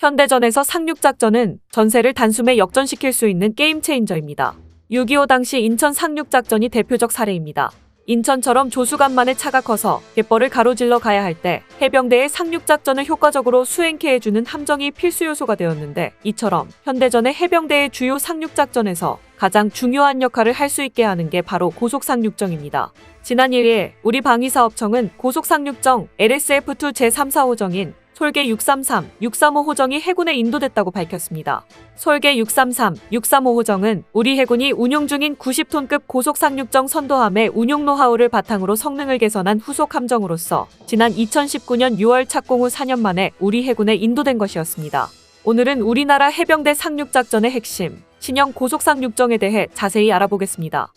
현대전에서 상륙작전은 전세를 단숨에 역전시킬 수 있는 게임 체인저입니다. 6.25 당시 인천 상륙작전이 대표적 사례입니다. 인천처럼 조수간만의 차가 커서 갯벌을 가로질러 가야 할 때 해병대의 상륙작전을 효과적으로 수행케 해주는 함정이 필수 요소가 되었는데 이처럼 현대전의 해병대의 주요 상륙작전에서 가장 중요한 역할을 할 수 있게 하는 게 바로 고속상륙정입니다. 지난 1일 우리 방위사업청은 고속상륙정 LSF2 제3사호정인 솔개 633, 635 호정이 해군에 인도됐다고 밝혔습니다. 솔개 633, 635 호정은 우리 해군이 운용 중인 90톤급 고속 상륙정 선도함의 운용 노하우를 바탕으로 성능을 개선한 후속 함정으로서 지난 2019년 6월 착공 후 4년 만에 우리 해군에 인도된 것이었습니다. 오늘은 우리나라 해병대 상륙작전의 핵심, 신형 고속 상륙정에 대해 자세히 알아보겠습니다.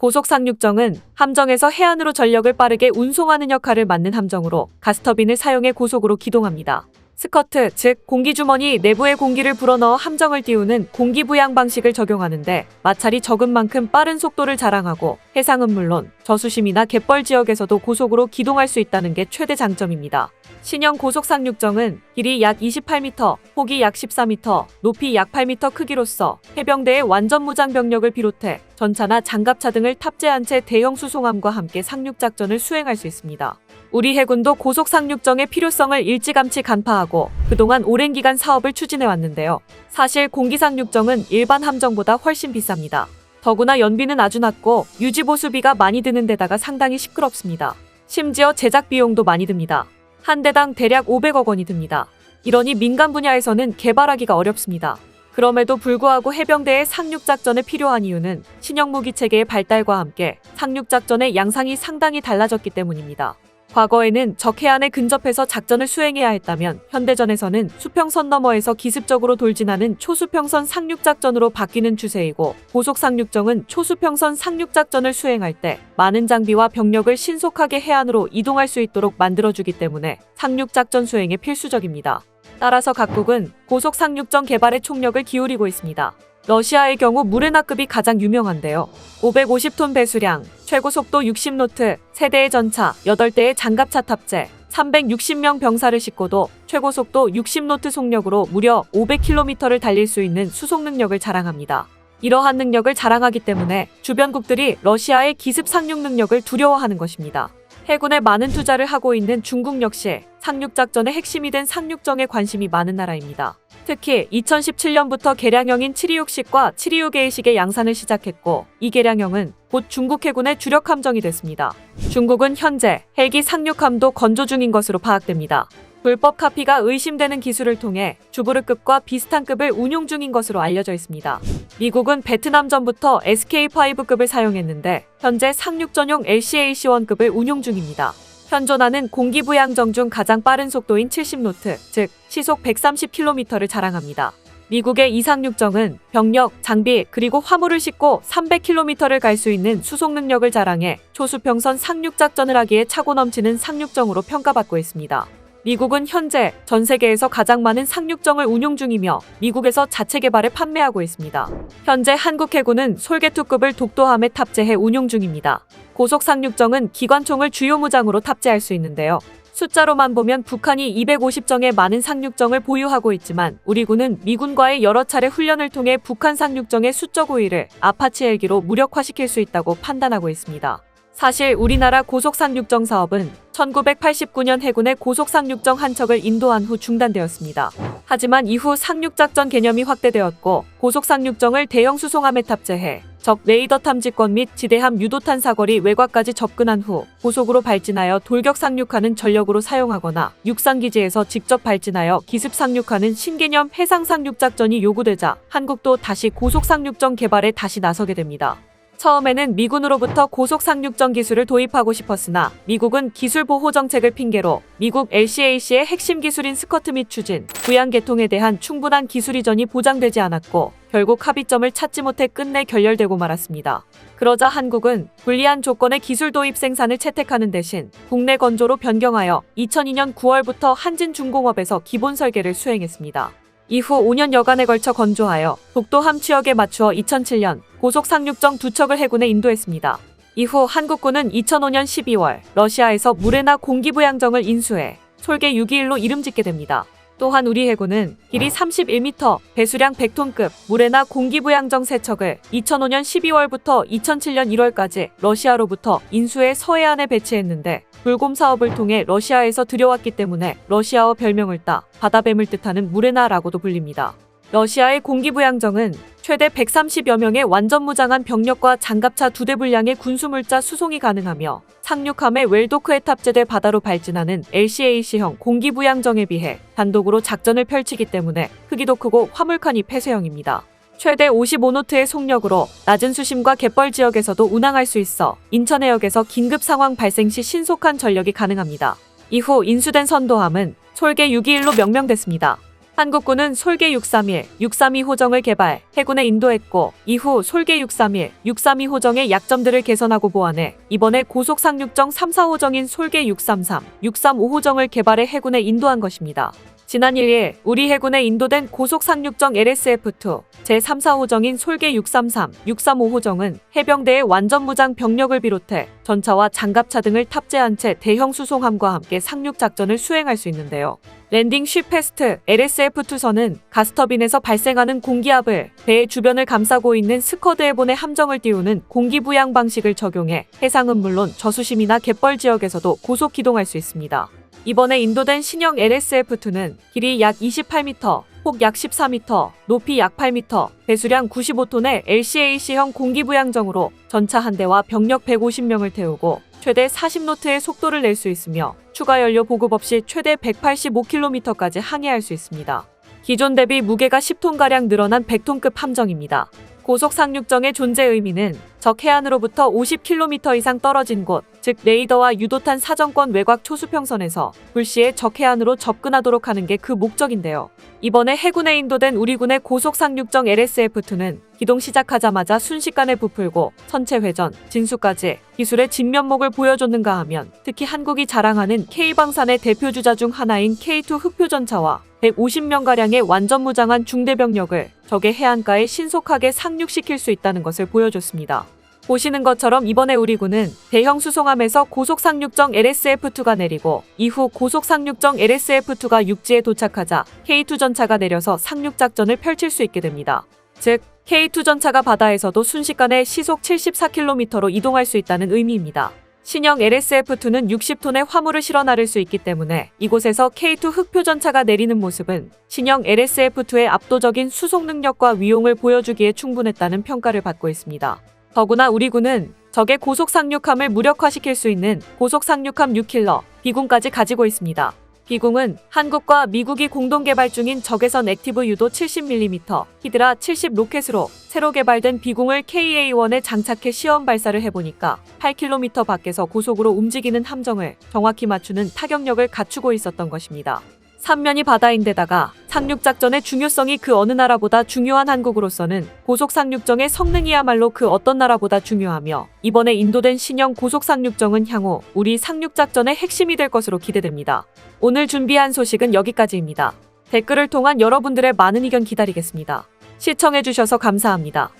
고속상륙정은 함정에서 해안으로 전력을 빠르게 운송하는 역할을 맡는 함정으로 가스터빈을 사용해 고속으로 기동합니다. 스커트, 즉 공기주머니 내부의 공기를 불어넣어 함정을 띄우는 공기부양 방식을 적용하는데 마찰이 적은 만큼 빠른 속도를 자랑하고 해상은 물론 저수심이나 갯벌 지역에서도 고속으로 기동할 수 있다는 게 최대 장점입니다. 신형 고속상륙정은 길이 약 28m, 폭이 약 14m, 높이 약 8m 크기로서 해병대의 완전 무장 병력을 비롯해 전차나 장갑차 등을 탑재한 채 대형 수송함과 함께 상륙작전을 수행할 수 있습니다. 우리 해군도 고속 상륙정의 필요성을 일찌감치 간파하고 그동안 오랜 기간 사업을 추진해 왔는데요. 사실 공기 상륙정은 일반 함정보다 훨씬 비쌉니다. 더구나 연비는 아주 낮고 유지 보수비가 많이 드는 데다가 상당히 시끄럽습니다. 심지어 제작 비용도 많이 듭니다. 한 대당 대략 500억 원이 듭니다. 이러니 민간 분야에서는 개발하기가 어렵습니다. 그럼에도 불구하고 해병대의 상륙작전에 필요한 이유는 신형 무기 체계의 발달과 함께 상륙작전의 양상이 상당히 달라졌기 때문입니다. 과거에는 적 해안에 근접해서 작전을 수행해야 했다면 현대전에서는 수평선 너머에서 기습적으로 돌진하는 초수평선 상륙작전으로 바뀌는 추세이고 고속상륙정은 초수평선 상륙작전을 수행할 때 많은 장비와 병력을 신속하게 해안으로 이동할 수 있도록 만들어주기 때문에 상륙작전 수행에 필수적입니다. 따라서 각국은 고속상륙정 개발에 총력을 기울이고 있습니다. 러시아의 경우 무레나급이 가장 유명한데요. 550톤 배수량, 최고 속도 60노트, 세대의 전차, 8대의 장갑차 탑재, 360명 병사를 싣고도 최고 속도 60노트 속력으로 무려 500km를 달릴 수 있는 수송 능력을 자랑합니다. 이러한 능력을 자랑하기 때문에 주변국들이 러시아의 기습 상륙 능력을 두려워하는 것입니다. 해군에 많은 투자를 하고 있는 중국 역시 상륙작전의 핵심이 된 상륙정에 관심이 많은 나라입니다. 특히 2017년부터 개량형인 726식과 726A식의 양산을 시작했고 이 개량형은 곧 중국 해군의 주력 함정이 됐습니다. 중국은 현재 헬기 상륙함도 건조 중인 것으로 파악됩니다. 불법 카피가 의심되는 기술을 통해 주부르급과 비슷한 급을 운용 중인 것으로 알려져 있습니다. 미국은 베트남 전부터 SK5급을 사용했는데 현재 상륙 전용 LCAC1급을 운용 중입니다. 현존하는 공기부양정 중 가장 빠른 속도인 70노트, 즉 시속 130km를 자랑합니다. 미국의 이상륙정은 병력, 장비, 그리고 화물을 싣고 300km를 갈 수 있는 수송 능력을 자랑해 초수평선 상륙작전을 하기에 차고 넘치는 상륙정으로 평가받고 있습니다. 미국은 현재 전 세계에서 가장 많은 상륙정을 운용 중이며 미국에서 자체 개발해 판매하고 있습니다. 현재 한국 해군은 솔개투급을 독도함에 탑재해 운용 중입니다. 고속 상륙정은 기관총을 주요 무장으로 탑재할 수 있는데요. 숫자로만 보면 북한이 250정의 많은 상륙정을 보유하고 있지만 우리 군은 미군과의 여러 차례 훈련을 통해 북한 상륙정의 수적 우위를 아파치 헬기로 무력화시킬 수 있다고 판단하고 있습니다. 사실 우리나라 고속상륙정 사업은 1989년 해군의 고속상륙정 한 척을 인도한 후 중단되었습니다. 하지만 이후 상륙작전 개념이 확대되었고 고속상륙정을 대형 수송함에 탑재해 적 레이더 탐지권 및 지대함 유도탄 사거리 외곽까지 접근한 후 고속으로 발진하여 돌격 상륙하는 전력으로 사용하거나 육상 기지에서 직접 발진하여 기습 상륙하는 신개념 해상 상륙 작전이 요구되자 한국도 다시 고속 상륙정 개발에 다시 나서게 됩니다. 처음에는 미군으로부터 고속 상륙정 기술을 도입하고 싶었으나 미국은 기술 보호 정책을 핑계로 미국 LCAC의 핵심 기술인 스커트 및 추진, 부양 계통에 대한 충분한 기술 이전이 보장되지 않았고 결국 합의점을 찾지 못해 끝내 결렬되고 말았습니다. 그러자 한국은 불리한 조건의 기술 도입 생산을 채택하는 대신 국내 건조로 변경하여 2002년 9월부터 한진중공업에서 기본 설계를 수행했습니다. 이후 5년여간에 걸쳐 건조하여 독도 함 취역에 맞추어 2007년 고속 상륙정 두 척을 해군에 인도했습니다. 이후 한국군은 2005년 12월 러시아에서 무레나 공기부양정을 인수해 솔개 621로 이름 짓게 됩니다. 또한 우리 해군은 길이 31m, 배수량 100톤급 무레나 공기부양정 세척을 2005년 12월부터 2007년 1월까지 러시아로부터 인수해 서해안에 배치했는데 불곰 사업을 통해 러시아에서 들여왔기 때문에 러시아어 별명을 따 바다뱀을 뜻하는 무레나라고도 불립니다. 러시아의 공기부양정은 최대 130여 명의 완전 무장한 병력과 장갑차 두 대 분량의 군수물자 수송이 가능하며 상륙함에 웰도크에 탑재돼 바다로 발진하는 LCAC형 공기부양정에 비해 단독으로 작전을 펼치기 때문에 크기도 크고 화물칸이 폐쇄형입니다. 최대 55노트의 속력으로 낮은 수심과 갯벌 지역에서도 운항할 수 있어 인천해역에서 긴급 상황 발생 시 신속한 전력이 가능합니다. 이후 인수된 선도함은 솔개 621로 명명됐습니다. 한국군은 솔개 631, 632 호정을 개발, 해군에 인도했고 이후 솔개 631, 632 호정의 약점들을 개선하고 보완해 이번에 고속 상륙정 3, 4호정인 솔개 633, 635 호정을 개발해 해군에 인도한 것입니다. 지난 1일 우리 해군에 인도된 고속 상륙정 LSF2 제3사호정인 솔개 633, 635호정은 해병대의 완전 무장 병력을 비롯해 전차와 장갑차 등을 탑재한 채 대형 수송함과 함께 상륙 작전을 수행할 수 있는데요. 랜딩 쉬패스트 LSF2선은 가스터빈에서 발생하는 공기압을 배의 주변을 감싸고 있는 스커드에 보내 함정을 띄우는 공기부양 방식을 적용해 해상은 물론 저수심이나 갯벌 지역에서도 고속 기동할 수 있습니다. 이번에 인도된 신형 LSF2는 길이 약 28m, 폭 약 14m, 높이 약 8m, 배수량 95톤의 LCAC형 공기부양정으로 전차 한 대와 병력 150명을 태우고 최대 40노트의 속도를 낼 수 있으며 추가 연료 보급 없이 최대 185km까지 항해할 수 있습니다. 기존 대비 무게가 10톤가량 늘어난 100톤급 함정입니다. 고속 상륙정의 존재 의미는 적 해안으로부터 50km 이상 떨어진 곳, 즉 레이더와 유도탄 사정권 외곽 초수평선에서 불시에 적 해안으로 접근하도록 하는 게 그 목적인데요. 이번에 해군에 인도된 우리군의 고속 상륙정 LSF2는 기동 시작하자마자 순식간에 부풀고 선체 회전, 진수까지 기술의 진면목을 보여줬는가 하면 특히 한국이 자랑하는 K방산의 대표 주자 중 하나인 K2 흑표전차와 150명가량의 완전 무장한 중대병력을 적의 해안가에 신속하게 상륙시킬 수 있다는 것을 보여줬습니다. 보시는 것처럼 이번에 우리 군은 대형 수송함에서 고속 상륙정 LSF2가 내리고 이후 고속 상륙정 LSF2가 육지에 도착하자 K2 전차가 내려서 상륙 작전을 펼칠 수 있게 됩니다. 즉 K2 전차가 바다에서도 순식간에 시속 74km로 이동할 수 있다는 의미입니다. 신형 LSF2는 60톤의 화물을 실어 나를 수 있기 때문에 이곳에서 K2 흑표 전차가 내리는 모습은 신형 LSF2의 압도적인 수송 능력과 위용을 보여주기에 충분했다는 평가를 받고 있습니다. 더구나 우리 군은 적의 고속 상륙함을 무력화시킬 수 있는 고속 상륙함 6킬러 비공까지 가지고 있습니다. 비공은 한국과 미국이 공동 개발 중인 적외선 액티브 유도 70mm 히드라 70 로켓으로 새로 개발된 비공을 KA-1에 장착해 시험 발사를 해보니까 8km 밖에서 고속으로 움직이는 함정을 정확히 맞추는 타격력을 갖추고 있었던 것입니다. 삼면이 바다인데다가 상륙작전의 중요성이 그 어느 나라보다 중요한 한국으로서는 고속상륙정의 성능이야말로 그 어떤 나라보다 중요하며 이번에 인도된 신형 고속상륙정은 향후 우리 상륙작전의 핵심이 될 것으로 기대됩니다. 오늘 준비한 소식은 여기까지입니다. 댓글을 통한 여러분들의 많은 의견 기다리겠습니다. 시청해주셔서 감사합니다.